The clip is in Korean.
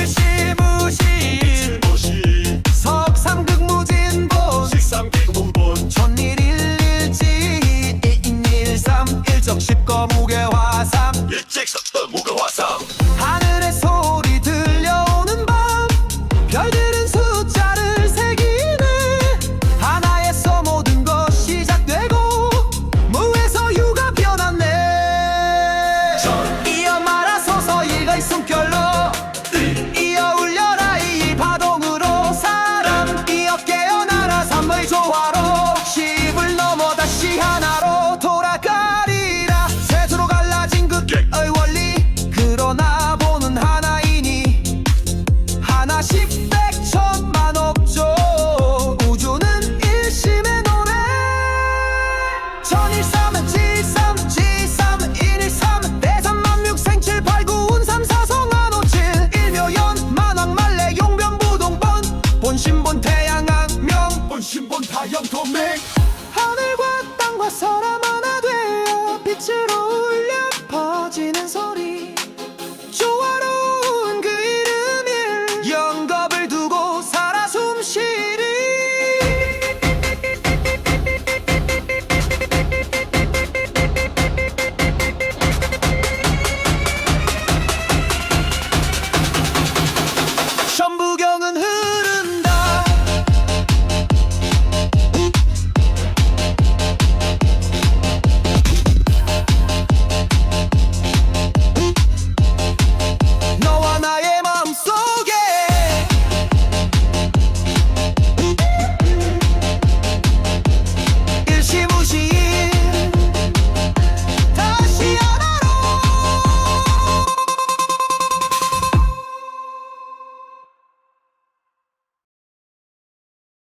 일시무신 석삼극무진본 식삼기구본 천일일일지 이인일삼 일적십거무게화 천일삼은 칠삼 칠삼은 일일삼은 대삼만육생칠팔구운삼사성한오칠 일묘연 만왕말래 용변부동본 본신본 태양학명 본신본 타영토맹. 하늘과 땅과 사람 하나 되어 빛을